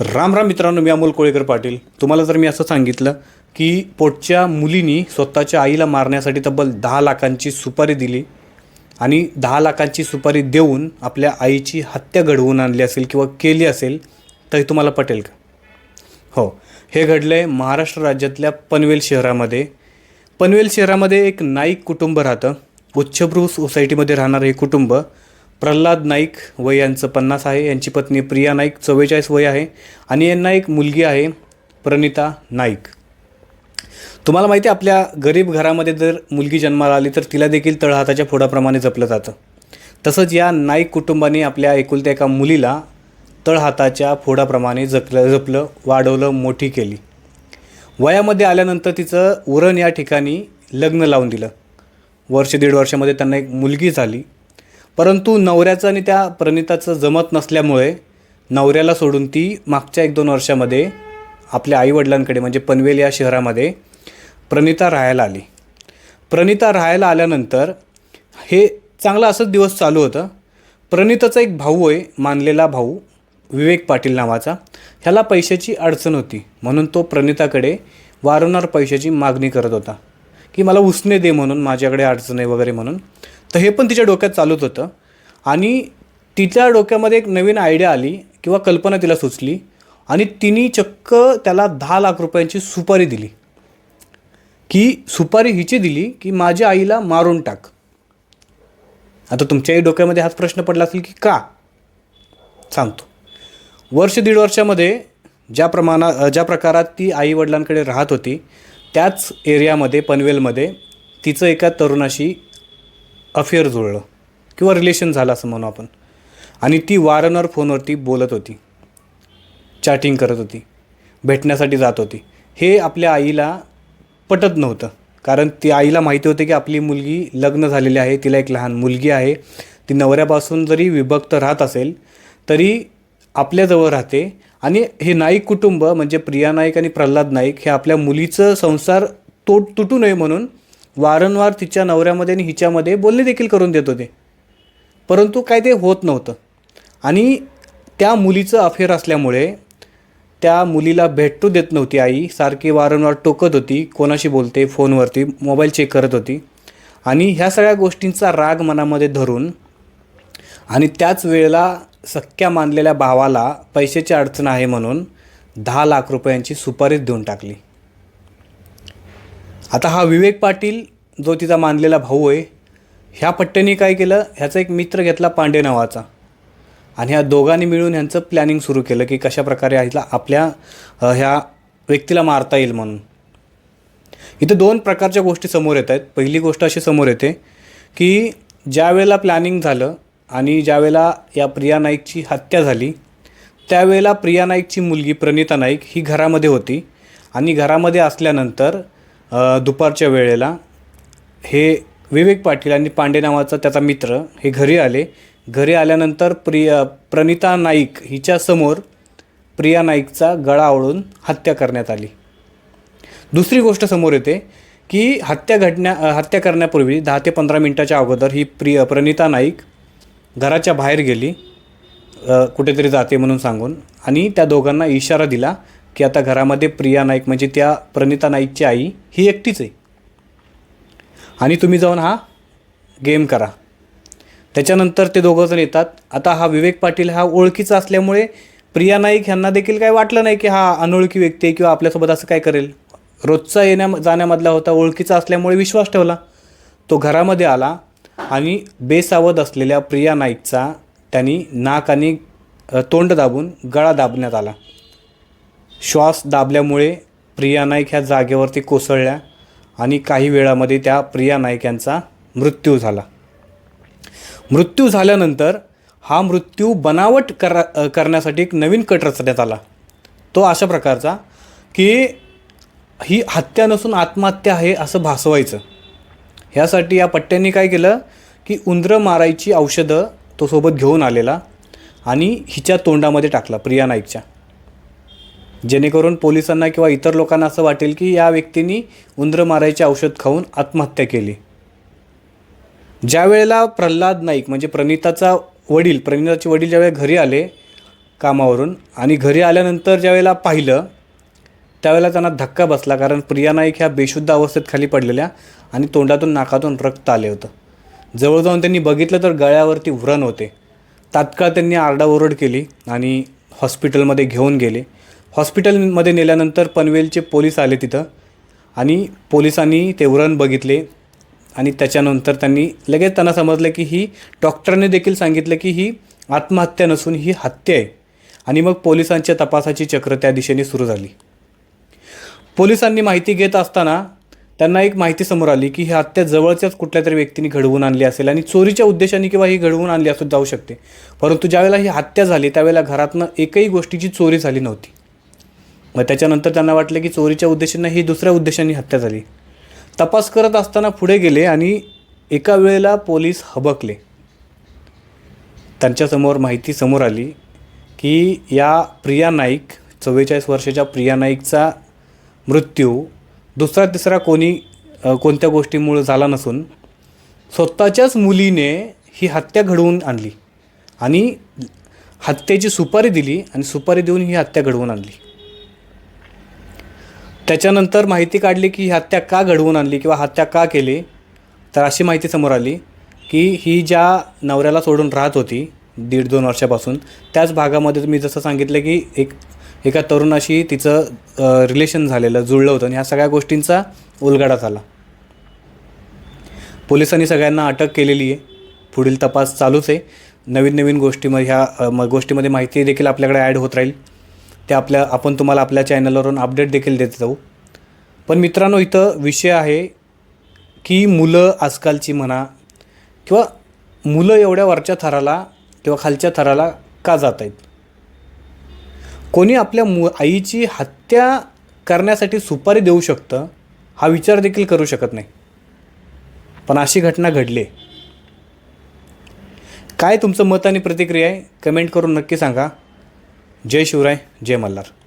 राम राम मित्रांनो मी अमोल कोळेकर पाटील. तुम्हाला जर मी असं सांगितलं की पोटच्या मुलीनी स्वतःच्या आईला मारण्यासाठी तब्बल दहा लाखांची सुपारी दिली आणि दहा लाखांची सुपारी देऊन आपल्या आईची हत्या घडवून आणली असेल किंवा केली असेल तर हे तुम्हाला पटेल का? हो. हे घडलं आहे महाराष्ट्र राज्यातल्या पनवेल शहरामध्ये. पनवेल शहरामध्ये एक नाईक कुटुंब राहतं. उच्चभ्रू सोसायटीमध्ये राहणारं हे कुटुंब प्रल्हाद नाईक वय यांचं पन्नास आहे. यांची पत्नी प्रिया नाईक चव्वेचाळीस वय आहे. आणि यांना एक मुलगी आहे प्रणिता नाईक. तुम्हाला माहिती आहे आपल्या गरीब घरामध्ये जर मुलगी जन्माला आली तर तिला देखील तळहाताच्या फोडाप्रमाणे जपलं जातं. तसंच या नाईक कुटुंबाने आपल्या एकुलत्या एका मुलीला तळहाताच्या फोडाप्रमाणे जपलं जपलं वाढवलं मोठी केली. वयामध्ये आल्यानंतर तिचं उरण या ठिकाणी लग्न लावून दिलं. वर्ष दीड वर्षामध्ये त्यांना एक मुलगी झाली. परंतु नवऱ्याचं आणि त्या प्रणिताचं जमत नसल्यामुळे नवऱ्याला सोडून ती मागच्या एक दोन वर्षामध्ये आपल्या आईवडिलांकडे म्हणजे पनवेल या शहरामध्ये प्रणिता राहायला आली. प्रणिता राहायला आल्यानंतर हे चांगलं असंच दिवस चालू होतं. प्रणिताचा एक भाऊ आहे मानलेला भाऊ विवेक पाटील नावाचा. ह्याला पैशाची अडचण होती. म्हणून तो प्रणिताकडे वारंवार पैशाची मागणी करत होता. की मला उसने दे म्हणून माझ्याकडे अडचण आहे वगैरे म्हणून. तर हे पण तिच्या डोक्यात चालूच होतं. आणि तिच्या डोक्यामध्ये एक नवीन आयडिया आली किंवा कल्पना तिला सुचली आणि तिने चक्क त्याला दहा लाख रुपयांची सुपारी दिली. की सुपारी हिची दिली की माझ्या आईला मारून टाक. आता तुमच्याही डोक्यामध्ये हाच प्रश्न पडला असेल की का? सांगतो. वर्ष दीड वर्षामध्ये ज्या प्रमाणात ज्या प्रकारात ती आई वडिलांकडे राहत होती त्याच एरियामध्ये पनवेलमध्ये तिचं एका तरुणाशी अफेअर जुळलं. किंवा रिलेशन झालं असं म्हणू आपण. आणि ती वारंवार फोनवरती बोलत होती. चॅटिंग करत होती. भेटण्यासाठी जात होती. हे आपल्या आईला पटत नव्हतं. कारण ती आईला माहिती होते की आपली मुलगी लग्न झालेली आहे. तिला एक लहान मुलगी आहे. ती नवऱ्यापासून जरी विभक्त राहत असेल तरी आपल्याजवळ राहते. आणि हे नाईक कुटुंब म्हणजे प्रिया नाईक आणि प्रल्हाद नाईक हे आपल्या मुलीचं संसार तोट तुटू नये म्हणून वारंवार तिच्या नवऱ्यामध्ये आणि हिच्यामध्ये बोलणे देखील करून देत होते. परंतु काय ते होत नव्हतं. आणि त्या मुलीचं अफेअर असल्यामुळे त्या मुलीला भेटू देत नव्हती आई सारखी वारंवार टोकत होती कोणाशी बोलते फोनवरती मोबाईल चेक करत होती. आणि ह्या सगळ्या गोष्टींचा राग मनामध्ये धरून आणि त्याच वेळेला सख्या मानलेल्या भावाला पैशाची अडचण आहे म्हणून दहा लाख रुपयांची सुपारीच देऊन टाकली. आता हा विवेक पाटील जो तिचा मानलेला भाऊ आहे ह्या पट्ट्याने काय केलं ह्याचा एक मित्र घेतला पांडे नावाचा. आणि ह्या दोघांनी मिळून ह्यांचं प्लॅनिंग सुरू केलं की कशा प्रकारे ह्याला आपल्या ह्या व्यक्तीला मारता येईल म्हणून. इथं दोन प्रकारच्या गोष्टी समोर येत आहेत. पहिली गोष्ट अशी समोर येते की ज्या वेळेला प्लॅनिंग झालं आणि ज्यावेळेला या प्रिया नाईकची हत्या झाली त्यावेळेला प्रिया नाईकची मुलगी प्रणिता नाईक ही घरामध्ये होती आणि घरामध्ये असल्यानंतर दुपारच्या वेळेला हे विवेक पाटील आणि पांडे नावाचा त्याचा मित्र हे घरी आले. घरी आल्यानंतर प्रिया प्रणिता नाईक हिच्यासमोर प्रिया नाईकचा गळा आवळून हत्या करण्यात आली. दुसरी गोष्ट समोर येते की हत्या घडण्या हत्या करण्यापूर्वी दहा ते पंधरा मिनटाच्या अगोदर ही प्रिय प्रणिता नाईक घराच्या बाहेर गेली. कुठेतरी जाते म्हणून सांगून. आणि त्या दोघांना इशारा दिला की आता घरामध्ये प्रिया नाईक म्हणजे त्या प्रणिता नाईकची आई ही एकटीच आहे. आणि तुम्ही जाऊन हा गेम करा. त्याच्यानंतर ते दोघंजण येतात. आता हा विवेक पाटील हा ओळखीचा असल्यामुळे प्रिया नाईक ह्यांना देखील काय वाटलं नाही की हा अनोळखी व्यक्ती आहे किंवा आपल्यासोबत असं काय करेल. रोजचा येण्या जाण्यामधला होता ओळखीचा असल्यामुळे विश्वास ठेवला. तो घरामध्ये आला आणि बेसावध असलेल्या प्रिया नाईकचा त्यांनी नाक आणि तोंड दाबून गळा दाबण्यात आला. श्वास दाबल्यामुळे प्रिया नाईक ह्या जागेवरती कोसळल्या. आणि काही वेळामध्ये त्या प्रिया नाईक यांचा मृत्यू झाला. मृत्यू झाल्यानंतर हा मृत्यू बनावट करा करण्यासाठी एक नवीन कट रचण्यात आला. तो अशा प्रकारचा की ही हत्या नसून आत्महत्या आहे असं भासवायचं. ह्यासाठी या पट्ट्यांनी काय केलं की उंदरं मारायची औषधं तो सोबत घेऊन आलेला आणि हिच्या तोंडामध्ये टाकला प्रिया नाईकच्या जेणेकरून पोलिसांना किंवा इतर लोकांना असं वाटेल की या व्यक्तींनी उंदरं मारायचे औषध खाऊन आत्महत्या केली. ज्या वेळेला प्रल्हाद नाईक म्हणजे प्रणिताचा वडील प्रणिताचे वडील ज्यावेळेला घरी आले कामावरून आणि घरी आल्यानंतर ज्यावेळेला पाहिलं त्यावेळेला त्यांना धक्का बसला कारण प्रिया नाईक ह्या बेशुद्ध अवस्थेत खाली पडलेल्या आणि तोंडातून नाकातून रक्त आले होतं. जवळ जाऊन त्यांनी बघितलं तर गळ्यावरती व्रण होते. तात्काळ त्यांनी आरडाओरड केली आणि हॉस्पिटलमध्ये घेऊन गेले. हॉस्पिटलमध्ये नेल्यानंतर पनवेलचे पोलीस आले तिथं आणि पोलिसांनी ते व्रण बघितले आणि त्याच्यानंतर त्यांनी लगेच त्यांना समजलं की ही डॉक्टरने देखील सांगितलं की ही आत्महत्या नसून ही हत्या आहे. आणि मग पोलिसांच्या तपासाची चक्र त्या दिशेने सुरू झाली. पोलिसांनी माहिती घेत असताना त्यांना एक माहिती समोर आली की ही हत्या जवळच्याच कुठल्या तरी व्यक्तीने घडवून आणली असेल आणि चोरीच्या उद्देशाने किंवा ही घडवून आणली असू जाऊ शकते. परंतु ज्यावेळेला ही हत्या झाली त्यावेळेला घरातनं एकही गोष्टीची चोरी झाली नव्हती. मग त्याच्यानंतर त्यांना वाटलं की चोरीच्या उद्देशाने ही दुसऱ्या उद्देशाने हत्या झाली. तपास करत असताना पुढे गेले आणि एका वेळेला पोलीस हबकले. त्यांच्यासमोर माहिती समोर आली की या प्रिया नाईक चव्वेचाळीस वर्षाच्या प्रिया नाईकचा मृत्यू दुसरा तिसरा कोणी कोणत्या गोष्टीमुळे झाला नसून स्वतःच्याच मुलीने ही हत्या घडवून आणली आणि हत्येची सुपारी दिली आणि सुपारी देऊन ही हत्या घडवून आणली. त्याच्यानंतर माहिती काढली की ही हत्या का घडवून आणली किंवा हत्या का केली? तर अशी माहिती समोर आली की ही ज्या नवऱ्याला सोडून राहत होती दीड दोन वर्षापासून त्याच भागामध्ये मी जसं सांगितलं की एक एका तरुणाशी तिचं रिलेशन झालेलं जुळलं होतं आणि ह्या सगळ्या गोष्टींचा उलगडा झाला. पोलिसांनी सगळ्यांना अटक केलेली आहे. पुढील तपास चालूच आहे. नवीन नवीन गोष्टीमध्ये ह्या म- गोष्टीमध्ये माहिती देखील आपल्याकडे ॲड होत राहील. ते आपल्या आपण तुम्हाला आपल्या चॅनलवरून अपडेट देखील देत जाऊ. पण मित्रांनो इथं विषय आहे की मुलं आजकालची म्हणा किंवा मुलं एवढ्या वरच्या थराला किंवा खालच्या थराला का जात आहेत? कोणी आपल्या मु आईची हत्या करण्यासाठी सुपारी देऊ शकतं हा विचार देखील करू शकत नाही. पण अशी घटना घडली. आहे. काय तुमचं मत आणि प्रतिक्रिया आहे? कमेंट करून नक्की सांगा. जय शिवराय जय मल्हार.